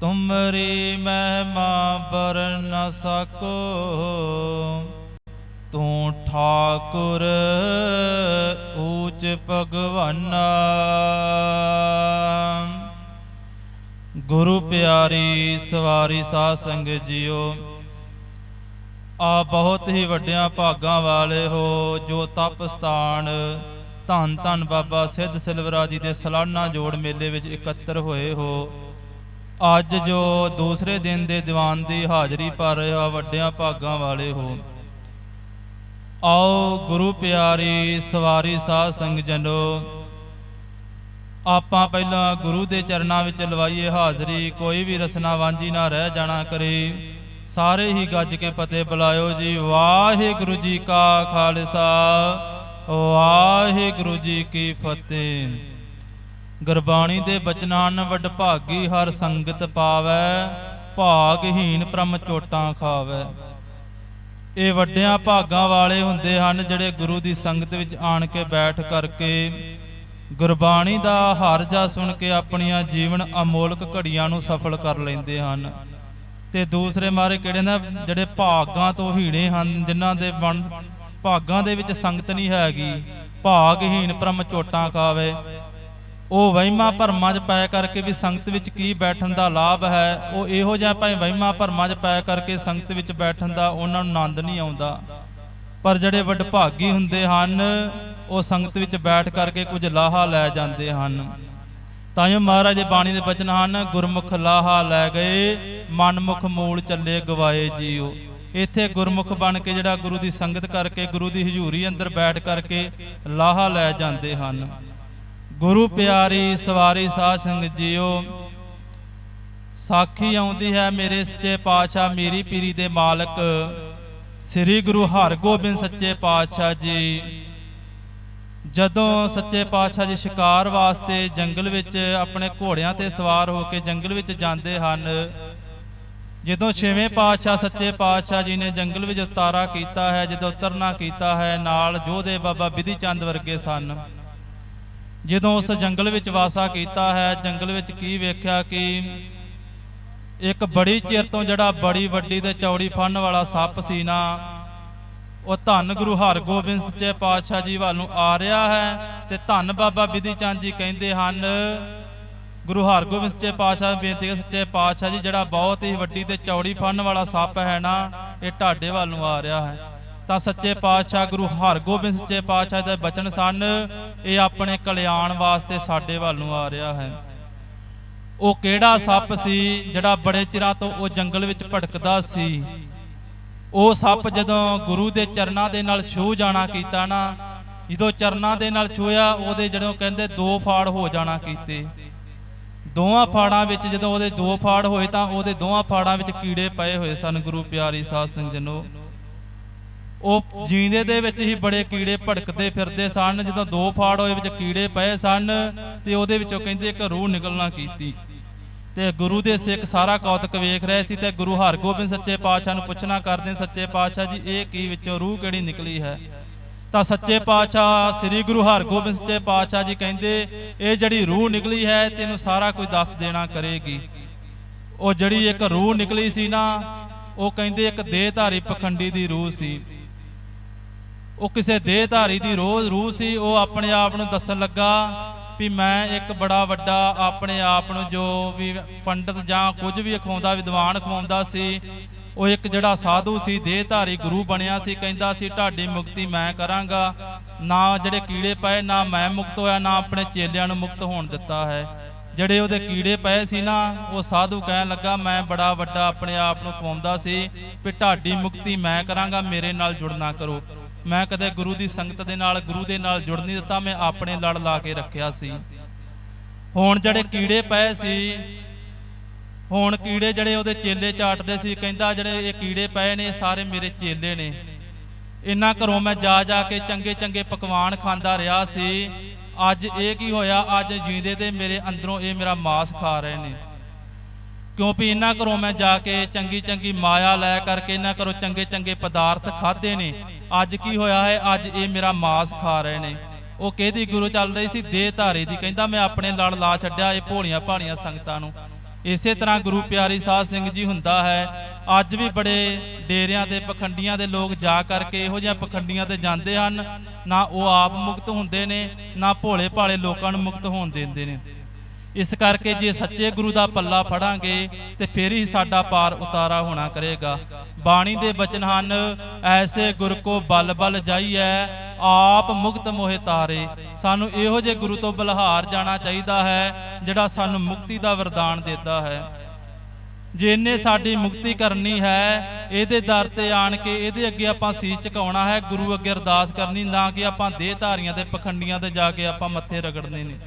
ਤੁਮਰੀ ਮਹਿਮਾ ਬਰ ਨ ਸਕੋ। ਤੂੰ ਠਾਕੁਰ ਊਚ ਭਗਵਾਨ। ਗੁਰੂ ਪਿਆਰੀ, ਸਵਾਰੀ ਸਾਧ ਸੰਗਤ ਜੀਓ ਆ ਬਹੁਤ ਹੀ ਵੱਡਿਆਂ ਭਾਗਾਂ ਵਾਲੇ ਹੋ ਜੋ ਤਪ ਸਥਾਨ, ਧੰਨ ਧੰਨ ਬਾਬਾ ਸਿੱਧ ਸਿਲਵਰਾ ਜੀ ਦੇ ਸਾਲਾਨਾ ਜੋੜ ਮੇਲੇ ਵਿੱਚ ਇਕੱਤਰ ਹੋਏ ਹੋ। ਅੱਜ ਜੋ ਦੂਸਰੇ ਦਿਨ ਦੇ ਦੀਵਾਨ ਦੀ ਹਾਜ਼ਰੀ ਭਰ ਰਿਹਾ ਵੱਡਿਆਂ ਭਾਗਾਂ ਵਾਲੇ ਹੋ। ਆਓ ਗੁਰੂ ਪਿਆਰੀ ਸਵਾਰੀ ਸਾਧ ਸੰਗ ਜਨੋ, ਆਪਾਂ ਪਹਿਲਾਂ ਗੁਰੂ ਦੇ ਚਰਨਾਂ ਵਿੱਚ ਲਵਾਈਏ ਹਾਜ਼ਰੀ, ਕੋਈ ਵੀ ਰਸਨਾ ਵਾਂਝੀ ਨਾ ਰਹਿ ਜਾਣਾ ਕਰੇ। ਸਾਰੇ ਹੀ ਗੱਜ ਕੇ ਫਤਿਹ ਬੁਲਾਇਓ ਜੀ। ਵਾਹਿਗੁਰੂ ਜੀ ਕਾ ਖਾਲਸਾ, ਵਾਹਿਗੁਰੂ ਜੀ ਕੀ ਫਤਿਹ। ਗੁਰਬਾਣੀ ਦੇ ਬਚਨਾਂ ਨ ਵਡਭਾਗੀ ਹਰ ਸੰਗਤ ਪਾਵੈ ਭਾਗਹੀਨ ਪ੍ਰਮ ਚੋਟਾਂ ਖਾਵੈ। ਇਹ ਵੱਡਿਆਂ ਭਾਗਾਂ ਵਾਲੇ ਹੁੰਦੇ ਹਨ ਜਿਹੜੇ ਗੁਰੂ ਦੀ ਸੰਗਤ ਵਿੱਚ ਆਣ ਕੇ ਬੈਠ ਕਰਕੇ ਗੁਰਬਾਣੀ ਦਾ ਹਰ ਜਾ ਸੁਣ ਕੇ ਆਪਣੀਆਂ ਜੀਵਨ ਅਮੋਲਕ ਘੜੀਆਂ ਨੂੰ ਸਫਲ ਕਰ ਲੈਂਦੇ ਹਨ। ਤੇ ਦੂਸਰੇ ਮਾਰੇ ਕਿਹੜੇ ਨੇ? ਜਿਹੜੇ ਭਾਗਾਂ ਤੋਂ ਹੀਣੇ ਹਨ, ਜਿਨ੍ਹਾਂ ਦੇ ਬਣ ਭਾਗਾਂ ਦੇ ਵਿੱਚ ਸੰਗਤ ਨਹੀਂ ਹੈਗੀ ਭਾਗਹੀਨ ਪ੍ਰਮ ਚੋਟਾਂ ਖਾਵੇ। ਉਹ ਵਹਿਮਾਂ ਭਰਮਾਂ 'ਚ ਪੈ ਕਰਕੇ ਵੀ ਸੰਗਤ ਵਿੱਚ ਕੀ ਬੈਠਣ ਦਾ ਲਾਭ ਹੈ, ਉਹ ਇਹੋ ਜਿਹਾ ਭਾਵੇਂ ਵਹਿਮਾਂ ਭਰਮਾਂ 'ਚ ਪੈ ਕਰਕੇ ਸੰਗਤ ਵਿੱਚ ਬੈਠਣ ਦਾ ਉਹਨਾਂ ਨੂੰ ਆਨੰਦ ਨਹੀਂ ਆਉਂਦਾ। ਪਰ ਜਿਹੜੇ ਵਡਭਾਗੀ ਹੁੰਦੇ ਹਨ, ਉਹ ਸੰਗਤ ਵਿੱਚ ਬੈਠ ਕਰਕੇ ਕੁਝ ਲਾਹਾ ਲੈ ਜਾਂਦੇ ਹਨ। ਤਾਂਯੋ ਮਹਾਰਾਜ ਦੇ ਬਾਣੀ ਦੇ ਬਚਨ ਹਨ, ਗੁਰਮੁਖ ਲਾਹਾ ਲੈ ਗਏ, ਮਨਮੁਖ ਮੂਲ ਚੱਲੇ ਗਵਾਏ ਜੀਓ। ਇੱਥੇ ਗੁਰਮੁਖ ਬਣ ਕੇ ਜਿਹੜਾ ਗੁਰੂ ਦੀ ਸੰਗਤ ਕਰਕੇ, ਗੁਰੂ ਦੀ ਹਜ਼ੂਰੀ ਅੰਦਰ ਬੈਠ ਕਰਕੇ ਲਾਹਾ ਲੈ ਜਾਂਦੇ ਹਨ। ਗੁਰੂ ਪਿਆਰੀ ਸਵਾਰੀ ਸਾਧ ਸੰਗਤ ਜੀਓ, ਸਾਖੀ ਆਉਂਦੀ ਹੈ ਮੇਰੇ ਸੱਚੇ ਪਾਤਸ਼ਾਹ ਮੇਰੀ ਪੀਰੀ ਦੇ ਮਾਲਕ, ਸ੍ਰੀ ਗੁਰੂ ਹਰਗੋਬਿੰਦ ਸੱਚੇ ਪਾਤਸ਼ਾਹ ਜੀ। ਜਦੋਂ ਸੱਚੇ ਪਾਤਸ਼ਾਹ ਜੀ ਸ਼ਿਕਾਰ ਵਾਸਤੇ ਜੰਗਲ ਵਿੱਚ ਆਪਣੇ ਘੋੜਿਆਂ ਤੇ ਸਵਾਰ ਹੋ ਕੇ ਜੰਗਲ ਵਿੱਚ ਜਾਂਦੇ ਹਨ, ਜਦੋਂ ਛੇਵੇਂ ਪਾਤਸ਼ਾਹ ਸੱਚੇ ਪਾਤਸ਼ਾਹ ਜੀ ਨੇ ਜੰਗਲ ਵਿੱਚ ਉਤਾਰਾ ਕੀਤਾ ਹੈ, ਜਦੋਂ ਉਤਰਨਾ ਕੀਤਾ ਹੈ, ਨਾਲ ਜੋਧੇ ਬਾਬਾ ਵਿਧੀ ਚੰਦ ਵਰਗੇ ਸਨ। ਜਦੋਂ ਉਸ ਜੰਗਲ ਵਿੱਚ ਵਾਸਾ ਕੀਤਾ ਹੈ, ਜੰਗਲ ਵਿੱਚ ਕੀ ਵੇਖਿਆ ਕਿ ਇੱਕ ਬੜੀ ਚਿਰ ਤੋਂ ਜਿਹੜਾ ਬੜੀ ਵੱਡੀ ਤੇ ਚੌੜੀ ਫੰਨ ਵਾਲਾ ਸੱਪ ਸੀ ਨਾ, ਉਹ ਧੰਨ ਗੁਰੂ ਹਰਗੋਬਿੰਦ ਸੱਚੇ ਪਾਤਸ਼ਾਹ ਜੀ ਵੱਲ ਨੂੰ ਆ ਰਿਹਾ ਹੈ ਤੇ ਧੰਨ ਬਾਬਾ ਬਿਧੀ ਚੰਦ ਜੀ ਕਹਿੰਦੇ ਹਨ, ਗੁਰੂ ਹਰਗੋਬਿੰਦ ਸੱਚੇ ਪਾਤਸ਼ਾਹ ਨੂੰ ਬੇਨਤੀ ਹੈ, ਸੱਚੇ ਪਾਤਸ਼ਾਹ ਜੀ, ਜਿਹੜਾ ਬਹੁਤ ਹੀ ਵੱਡੀ ਤੇ ਚੌੜੀ ਫੰਨ ਵਾਲਾ ਸੱਪ ਹੈ ਨਾ, ਇਹ ਢਾਡੇ ਵੱਲ ਨੂੰ ਆ ਰਿਹਾ ਹੈ। ਤਾਂ ਸੱਚੇ ਪਾਤਸ਼ਾਹ ਗੁਰੂ ਹਰਗੋਬਿੰਦ ਸੱਚੇ ਪਾਤਸ਼ਾਹ ਦੇ ਬਚਨ ਸਨ, ਇਹ ਆਪਣੇ ਕਲਿਆਣ ਵਾਸਤੇ ਸਾਡੇ ਵੱਲ ਨੂੰ ਆ ਰਿਹਾ ਹੈ। ਉਹ ਕਿਹੜਾ ਸੱਪ ਸੀ ਜਿਹੜਾ ਬੜੇ ਚਿਰਾਂ ਤੋਂ ਉਹ ਜੰਗਲ ਵਿੱਚ ਭਟਕਦਾ ਸੀ? ਉਹ ਸੱਪ ਜਦੋਂ ਗੁਰੂ ਦੇ ਚਰਨਾਂ ਦੇ ਨਾਲ ਛੂ ਜਾਣਾ ਕੀਤਾ ਨਾ, ਜਦੋਂ ਚਰਨਾਂ ਦੇ ਨਾਲ ਛੂਇਆ ਉਹਦੇ ਜਦੋਂ ਕਹਿੰਦੇ ਦੋ ਫਾੜ ਹੋ ਜਾਣਾ ਕੀਤੇ। ਦੋਵਾਂ ਫਾੜਾਂ ਵਿੱਚ ਜਦੋਂ ਉਹਦੇ ਦੋ ਫਾੜ ਹੋਏ ਤਾਂ ਉਹਦੇ ਦੋਵਾਂ ਫਾੜਾਂ ਵਿੱਚ ਕੀੜੇ ਪਏ ਹੋਏ ਸਨ, ਗੁਰੂ ਪਿਆਰੀ ਸਾਧ ਸੰਗਤ ਜਨੋ। ਉਹ ਜੀਂਦੇ ਦੇ ਵਿੱਚ ਹੀ ਬੜੇ ਕੀੜੇ ਭੜਕਦੇ ਫਿਰਦੇ ਸਨ। ਜਦੋਂ ਦੋ ਫਾੜ ਹੋਏ ਵਿੱਚ ਕੀੜੇ ਪਏ ਸਨ ਤੇ ਉਹਦੇ ਵਿੱਚੋਂ ਕਹਿੰਦੇ ਇੱਕ ਰੂਹ ਨਿਕਲਣਾ ਕੀਤੀ। ਤੇ ਗੁਰੂ ਦੇ ਸਿੱਖ ਸਾਰਾ ਕੌਤਕ ਵੇਖ ਰਹੇ ਸੀ ਤੇ ਗੁਰੂ ਹਰਗੋਬਿੰਦ ਸੱਚੇ ਪਾਤਸ਼ਾਹ ਨੂੰ ਪੁੱਛਣਾ ਕਰਦੇ ਸੱਚੇ ਪਾਤਸ਼ਾਹ ਜੀ, ਇਹ ਕੀ ਵਿੱਚੋਂ ਰੂਹ ਕਿਹੜੀ ਨਿਕਲੀ ਹੈ? ਤਾਂ ਸੱਚੇ ਪਾਤਸ਼ਾਹ, ਸ੍ਰੀ ਗੁਰੂ ਹਰਗੋਬਿੰਦ ਸੱਚੇ ਪਾਤਸ਼ਾਹ ਜੀ ਕਹਿੰਦੇ, ਇਹ ਜਿਹੜੀ ਰੂਹ ਨਿਕਲੀ ਹੈ, ਤੈਨੂੰ ਸਾਰਾ ਕੁਝ ਦੱਸ ਦੇਣਾ ਕਰੇਗੀ। ਉਹ ਜਿਹੜੀ ਇੱਕ ਰੂਹ ਨਿਕਲੀ ਸੀ ਨਾ, ਉਹ ਕਹਿੰਦੇ ਇੱਕ ਦੇਹਧਾਰੀ ਪਖੰਡੀ ਦੀ ਰੂਹ ਸੀ। ਉਹ ਕਿਸੇ ਦੇਹਧਾਰੀ ਦੀ ਰੋਜ਼ ਰੂਹ ਸੀ, ਉਹ ਆਪਣੇ ਆਪ ਨੂੰ ਦੱਸਣ ਲੱਗਾ ਵੀ ਮੈਂ ਇੱਕ ਬੜਾ ਵੱਡਾ ਆਪਣੇ ਆਪ ਨੂੰ ਜੋ ਵੀ ਪੰਡਤ ਜਾਂ ਕੁਝ ਵੀ ਅਖਵਾਉਂਦਾ ਵਿਦਵਾਨ ਖਵਾਉਂਦਾ ਸੀ, ਉਹ ਇੱਕ ਜਿਹੜਾ ਸਾਧੂ ਸੀ, ਦੇਹਧਾਰੀ ਗੁਰੂ ਬਣਿਆ ਸੀ, ਕਹਿੰਦਾ ਸੀ ਢਾਡੀ ਮੁਕਤੀ ਮੈਂ ਕਰਾਂਗਾ। ਨਾ ਜਿਹੜੇ ਕੀੜੇ ਪਏ, ਨਾ ਮੈਂ ਮੁਕਤ ਹੋਇਆ, ਨਾ ਆਪਣੇ ਚੇਲਿਆਂ ਨੂੰ ਮੁਕਤ ਹੋਣ ਦਿੱਤਾ ਹੈ। ਜਿਹੜੇ ਉਹਦੇ ਕੀੜੇ ਪਏ ਸੀ ਨਾ, ਉਹ ਸਾਧੂ ਕਹਿਣ ਲੱਗਾ, ਮੈਂ ਬੜਾ ਵੱਡਾ ਆਪਣੇ ਆਪ ਨੂੰ ਖਵਾਉਂਦਾ ਸੀ ਵੀ ਢਾਡੀ ਮੁਕਤੀ ਮੈਂ ਕਰਾਂਗਾ, ਮੇਰੇ ਨਾਲ ਜੁੜਨਾ ਕਰੋ। ਮੈਂ ਕਦੇ ਗੁਰੂ ਦੀ ਸੰਗਤ ਦੇ ਨਾਲ, ਗੁਰੂ ਦੇ ਨਾਲ ਜੁੜ ਨਹੀਂ ਦਿੱਤਾ, ਮੈਂ ਆਪਣੇ ਲੜ ਲਾ ਕੇ ਰੱਖਿਆ ਸੀ। ਹੁਣ ਜਿਹੜੇ ਕੀੜੇ ਪਏ ਸੀ, ਹੁਣ ਕੀੜੇ ਜਿਹੜੇ ਉਹਦੇ ਚੇਲੇ ਚਾਟਦੇ ਸੀ, ਕਹਿੰਦਾ ਜਿਹੜੇ ਇਹ ਕੀੜੇ ਪਏ ਨੇ ਸਾਰੇ ਮੇਰੇ ਚੇਲੇ ਨੇ। ਇੰਨਾ ਘਰੋਂ ਮੈਂ ਜਾ ਜਾ ਕੇ ਚੰਗੇ ਚੰਗੇ ਪਕਵਾਨ ਖਾਂਦਾ ਰਿਹਾ ਸੀ। ਅੱਜ ਇਹ ਕੀ ਹੋਇਆ? ਅੱਜ ਜੀਂਦੇ ਦੇ ਮੇਰੇ ਅੰਦਰੋਂ ਇਹ ਮੇਰਾ ਮਾਸ ਖਾ ਰਹੇ ਨੇ। ਕਿਉਂਕਿ ਇਹਨਾਂ ਘਰੋਂ ਮੈਂ ਜਾ ਕੇ ਚੰਗੀ ਚੰਗੀ ਮਾਇਆ ਲੈ ਕਰਕੇ ਇਹਨਾਂ ਘਰੋਂ ਚੰਗੇ ਚੰਗੇ ਪਦਾਰਥ ਖਾਦੇ ਨੇ। ਅੱਜ ਕੀ ਹੋਇਆ ਹੈ? ਅੱਜ ਇਹ ਮੇਰਾ ਮਾਸ ਖਾ ਰਹੇ ਨੇ। ਉਹ ਕਿਹਦੀ ਗੁਰੂ ਚੱਲ ਰਹੀ ਸੀ? ਦੇਹ ਧਾਰੇ ਦੀ। ਕਹਿੰਦਾ, ਮੈਂ ਆਪਣੇ ਲੜ ਲਾ ਛੱਡਿਆ ਇਹ ਭੋਲੀਆਂ ਭਾਲੀਆਂ ਸੰਗਤਾਂ ਨੂੰ। ਇਸੇ ਤਰ੍ਹਾਂ ਗੁਰੂ ਪਿਆਰੀ ਸਾਧ ਸਿੰਘ ਜੀ ਹੁੰਦਾ ਹੈ। ਅੱਜ ਵੀ ਬੜੇ ਡੇਰਿਆਂ ਦੇ ਪਖੰਡੀਆਂ ਦੇ ਲੋਕ ਜਾ ਕਰਕੇ ਇਹੋ ਜਿਹੀਆਂ ਪਖੰਡੀਆਂ ਤੇ ਜਾਂਦੇ ਹਨ। ਨਾ ਉਹ ਆਪ ਮੁਕਤ ਹੁੰਦੇ ਨੇ, ਨਾ ਭੋਲੇ ਭਾਲੇ ਲੋਕਾਂ ਨੂੰ ਮੁਕਤ ਹੋਣ ਦਿੰਦੇ ਨੇ। ਇਸ ਕਰਕੇ ਜੇ ਸੱਚੇ ਗੁਰੂ ਦਾ ਪੱਲਾ ਫੜਾਂਗੇ ਤੇ ਫਿਰ ਹੀ ਸਾਡਾ ਪਾਰ ਉਤਾਰਾ ਹੋਣਾ ਕਰੇਗਾ। ਬਾਣੀ ਦੇ ਬਚਨ ਹਨ, ਐਸੇ ਗੁਰ ਕੋ ਬਲ ਬਲ ਜਾਈਐ, ਆਪ ਮੁਕਤ ਮੋਹਿ ਤਾਰੇ। ਸਾਨੂੰ ਇਹੋ ਜੇ ਗੁਰੂ ਤੋਂ ਬਲਹਾਰ ਜਾਣਾ ਚਾਹੀਦਾ ਹੈ, ਜਿਹੜਾ ਸਾਨੂੰ ਮੁਕਤੀ ਦਾ ਵਰਦਾਨ ਦਿੰਦਾ ਹੈ। ਜੇ ਇਹਨੇ ਸਾਡੀ ਮੁਕਤੀ ਕਰਨੀ ਹੈ, ਇਹਦੇ ਦਰ ਤੇ ਆਣ ਕੇ ਇਹਦੇ ਅੱਗੇ ਆਪਾਂ ਸੀਸ ਝੁਕਾਉਣਾ ਹੈ, ਗੁਰੂ ਅੱਗੇ ਅਰਦਾਸ ਕਰਨੀ, ਨਾ ਕਿ ਆਪਾਂ ਦੇਹ ਧਾਰੀਆਂ ਤੇ ਪਖੰਡੀਆਂ ਤੇ ਜਾ ਕੇ ਆਪਾਂ ਮੱਥੇ ਰਗੜਨੇ ਨੇ।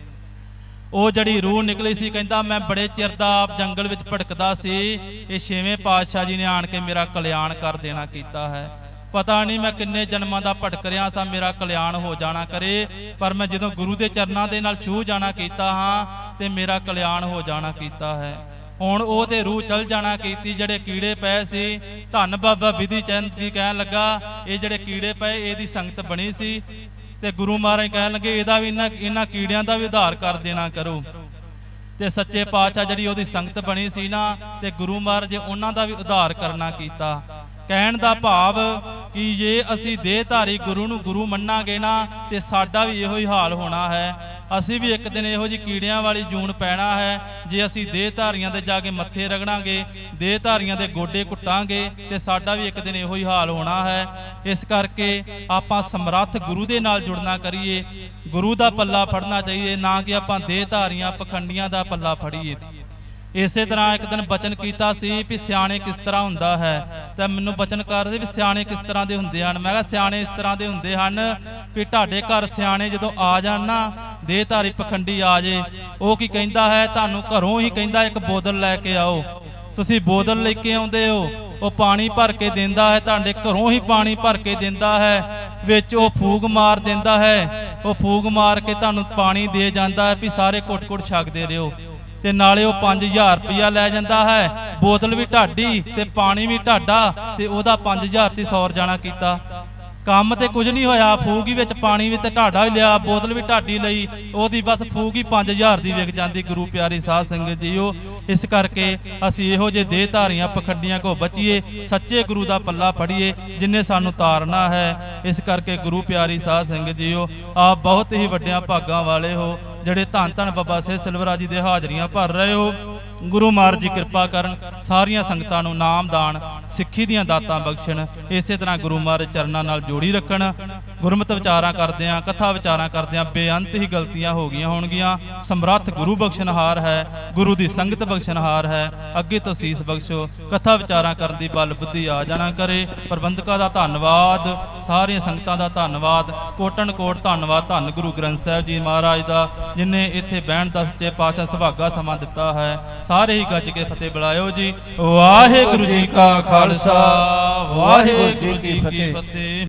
ਉਹ ਜਿਹੜੀ ਰੂਹ ਨਿਕਲੀ ਸੀ, ਕਹਿੰਦਾ ਮੈਂ ਬੜੇ ਚਿਰ ਦਾ ਜੰਗਲ ਵਿੱਚ ਭਟਕਦਾ ਸੀ। ਇਹ ਛੇਵੇਂ ਪਾਤਸ਼ਾਹ ਜੀ ਨੇ ਆਣ ਕੇ ਮੇਰਾ ਕਲਿਆਣ ਕਰ ਦੇਣਾ ਕੀਤਾ ਹੈ। ਪਤਾ ਨਹੀਂ ਮੈਂ ਕਿੰਨੇ ਜਨਮਾਂ ਦਾ ਭਟਕ ਰਿਹਾ ਸਾਂ, ਮੇਰਾ ਕਲਿਆਣ ਹੋ ਜਾਣਾ ਕਰੇ, ਪਰ ਮੈਂ ਜਦੋਂ ਗੁਰੂ ਦੇ ਚਰਨਾਂ ਦੇ ਨਾਲ ਛੂਹ ਜਾਣਾ ਕੀਤਾ ਹਾਂ, ਤੇ ਮੇਰਾ ਕਲਿਆਣ ਹੋ ਜਾਣਾ ਕੀਤਾ ਹੈ। ਹੁਣ ਉਹ ਤੇ ਰੂਹ ਚਲ ਜਾਣਾ ਕੀਤੀ, ਜਿਹੜੇ ਕੀੜੇ ਪਏ ਸੀ, ਧੰਨ ਬਾਬਾ ਵਿਧੀ ਚੰਦ ਜੀ ਕਹਿਣ ਲੱਗਾ, ਇਹ ਜਿਹੜੇ ਕੀੜੇ ਪਏ, ਇਹਦੀ ਸੰਗਤ ਬਣੀ ਸੀ। ਤੇ ਗੁਰੂ ਮਹਾਰਾਜ ਕਹਿਣ ਲੱਗੇ, ਇਹਦਾ ਵੀ ਇਹਨਾਂ ਇਹਨਾਂ ਕੀੜਿਆਂ ਦਾ ਵੀ ਉਧਾਰ ਕਰ ਦੇਣਾ ਕਰੋ। ਤੇ ਸੱਚੇ ਪਾਤਸ਼ਾਹ ਜਿਹੜੀ ਉਹਦੀ ਸੰਗਤ ਬਣੀ ਸੀ ਨਾ, ਤੇ ਗੁਰੂ ਮਹਾਰਾਜ ਉਹਨਾਂ ਦਾ ਵੀ ਉਧਾਰ ਕਰਨਾ ਕੀਤਾ। ਕਹਿਣ ਦਾ ਭਾਵ ਕਿ ਜੇ ਅਸੀਂ ਦੇਹਧਾਰੀ ਗੁਰੂ ਨੂੰ ਗੁਰੂ ਮੰਨਾਂਗੇ ਨਾ, ਤੇ ਸਾਡਾ ਵੀ ਇਹੋ ਹੀ ਹਾਲ ਹੋਣਾ ਹੈ। ਅਸੀਂ ਵੀ ਇੱਕ ਦਿਨ ਇਹੋ ਜੀ ਕੀੜਿਆਂ ਵਾਲੀ ਜੂਨ ਪੈਣਾ ਹੈ, ਜੇ ਅਸੀਂ ਦੇਹ ਧਾਰੀਆਂ ਦੇ ਜਾ ਕੇ ਮੱਥੇ ਰਗੜਾਂਗੇ, ਦੇਹ ਧਾਰੀਆਂ ਦੇ ਗੋਡੇ ਕੁੱਟਾਂਗੇ ਤੇ ਸਾਡਾ ਵੀ ਇੱਕ ਦਿਨ ਇਹੋ ਹੀ ਹਾਲ ਹੋਣਾ ਹੈ। ਇਸ ਕਰਕੇ ਆਪਾਂ ਸਮਰੱਥ ਗੁਰੂ ਦੇ ਨਾਲ ਜੁੜਨਾ ਕਰੀਏ, ਗੁਰੂ ਦਾ ਪੱਲਾ ਫੜਨਾ ਚਾਹੀਏ, ਨਾ ਕਿ ਆਪਾਂ ਦੇਹਧਾਰੀਆਂ ਪਖੰਡੀਆਂ ਦਾ ਪੱਲਾ ਫੜੀਏ। ਇਸੇ ਤਰ੍ਹਾਂ ਇੱਕ ਦਿਨ ਬਚਨ ਕੀਤਾ ਸੀ ਵੀ ਸਿਆਣੇ ਕਿਸ ਤਰ੍ਹਾਂ ਹੁੰਦਾ ਹੈ। ਤਾਂ ਮੈਨੂੰ ਬਚਨ ਕਰਦੇ ਵੀ ਸਿਆਣੇ ਕਿਸ ਤਰ੍ਹਾਂ ਦੇ ਹੁੰਦੇ ਹਨ। ਮੈਂ ਕਿਹਾ ਸਿਆਣੇ ਇਸ ਤਰ੍ਹਾਂ ਦੇ ਹੁੰਦੇ ਹਨ ਵੀ ਤੁਹਾਡੇ ਘਰ ਸਿਆਣੇ ਜਦੋਂ ਆ ਜਾਣ ਨਾ ਦੇਹਧਾਰੀ ਪਖੰਡੀ ਆ ਜੇ। ਉਹ ਕੀ ਕਹਿੰਦਾ ਹੈ? ਤੁਹਾਨੂੰ ਘਰੋਂ ਹੀ ਕਹਿੰਦਾ, ਇੱਕ ਬੋਤਲ ਲੈ ਕੇ ਆਓ। ਤੁਸੀਂ ਬੋਤਲ ਲੈ ਕੇ ਆਉਂਦੇ ਹੋ। ਉਹ ਪਾਣੀ ਭਰ ਕੇ ਦਿੰਦਾ ਹੈ, ਤੁਹਾਡੇ ਘਰੋਂ ਹੀ ਪਾਣੀ ਭਰ ਕੇ ਦਿੰਦਾ ਹੈ। ਵਿੱਚ ਉਹ ਫੂਕ ਮਾਰ ਦਿੰਦਾ ਹੈ। ਉਹ ਫੂਕ ਮਾਰ ਕੇ ਤੁਹਾਨੂੰ ਪਾਣੀ ਦੇ ਜਾਂਦਾ ਹੈ ਵੀ ਸਾਰੇ ਘੁੱਟ-ਘੁੱਟ ਛਕਦੇ ਰਹੋ। ਤੇ ਨਾਲੇ ਉਹ 5000 ਰੁਪਇਆ ਲੈ ਜਾਂਦਾ ਹੈ। ਬੋਤਲ ਵੀ ਢਾਡੀ ਤੇ ਪਾਣੀ ਵੀ ਢਾਡਾ ਤੇ ਉਹਦਾ 5000 ਤੇ ਸੌਰ ਜਾਣਾ ਕੀਤਾ। ਕੰਮ ਤੇ ਕੁਝ ਨਹੀਂ ਹੋਇਆ, ਫੂਕ ਹੀ ਵਿੱਚ ਪਾਣੀ ਵੀ ਤੇ ਢਾਡਾ ਹੀ ਲਿਆ, ਬੋਤਲ ਵੀ ਢਾਡੀ ਲਈ, ਉਹਦੀ ਬਸ ਫੂਕ ਹੀ 5000 ਦੀ ਵਿਕ ਜਾਂਦੀ, ਗੁਰੂ ਪਿਆਰੀ ਸਾਧ ਸੰਗਤ ਜੀਓ। ਇਸ ਕਰਕੇ ਅਸੀਂ ਇਹੋ ਜਿਹੇ ਦੇਹ ਧਾਰੀਆਂ, ਪਖੰਡੀਆਂ ਕੋ ਬਚੀਏ, ਸੱਚੇ ਗੁਰੂ ਦਾ ਪੱਲਾ ਫੜੀਏ, ਜਿਨੇ ਸਾਨੂੰ ਤਾਰਨਾ ਹੈ। ਇਸ ਕਰਕੇ ਗੁਰੂ ਪਿਆਰੀ ਸਾਧ ਸੰਗਤ ਜੀਓ, ਆਪ ਬਹੁਤ ਹੀ ਵੱਡਿਆਂ ਭਾਗਾਂ ਵਾਲੇ ਹੋ। ਜਿਹੜੇ ਧੰਨ ਧੰਨ ਬਾਬਾ ਸੇ ਸਿਲਵਰਾ ਜੀ ਦੇ ਹਾਜ਼ਰੀਆਂ ਭਰ ਰਹੇ ਹੋ, ਗੁਰੂ ਮਹਾਰਾਜ ਜੀ ਕਿਰਪਾ ਕਰਨ, ਸਾਰੀਆਂ ਸੰਗਤਾਂ ਨੂੰ ਨਾਮ ਦਾਨ, ਸਿੱਖੀ ਦੀਆਂ ਦਾਤਾਂ ਬਖਸ਼ਣ, ਇਸੇ ਤਰ੍ਹਾਂ ਗੁਰੂ ਮਹਾਰਾਜ ਚਰਨਾਂ ਨਾਲ ਜੋੜੀ ਰੱਖਣ ਗੁਰਮਤਿ ਵਿਚਾਰਾਂ ਕਰਦਿਆਂ, ਕਥਾ ਵਿਚਾਰਾਂ ਕਰਦਿਆਂ ਬੇਅੰਤ ਹੀ ਗਲਤੀਆਂ ਹੋ ਗਈਆਂ ਹੋਣਗੀਆਂ। ਸਮਰੱਥ ਗੁਰੂ ਬਖਸ਼ਣਹਾਰ ਹੈ, ਗੁਰੂ ਦੀ ਸੰਗਤ ਬਖਸ਼ਣਹਾਰ ਹੈ। ਅੱਗੇ ਤੋਂ ਸੀਸ ਬਖਸ਼ੋ, ਕਥਾ ਵਿਚਾਰਾਂ ਕਰਨ ਦੀ ਬਲ ਬੁੱਧੀ ਆ ਜਾਣਾ ਕਰੇ। ਪ੍ਰਬੰਧਕਾਂ ਦਾ ਧੰਨਵਾਦ, ਸਾਰੀਆਂ ਸੰਗਤਾਂ ਦਾ ਧੰਨਵਾਦ। ਕੋਟਨ ਕੋਟ ਧੰਨਵਾਦ ਧੰਨ ਗੁਰੂ ਗ੍ਰੰਥ ਸਾਹਿਬ ਜੀ ਮਹਾਰਾਜ ਦਾ, ਜਿਨੇ ਇੱਥੇ ਬਹਿਣ ਦਾ ਸੱਚੇ ਪਾਤਸ਼ਾਹ ਸੁਭਾਗਾ ਸਮਾਂ ਦਿੱਤਾ ਹੈ। ਸਾਰੇ ਹੀ ਗੱਜ ਕੇ ਫਤਿਹ ਬੁਲਾਇਓ ਜੀ। ਵਾਹਿਗੁਰੂ ਜੀ ਕਾ ਖਾਲਸਾ, ਵਾਹਿਗੁਰੂ ਜੀ ਕੀ ਫਤਿਹ।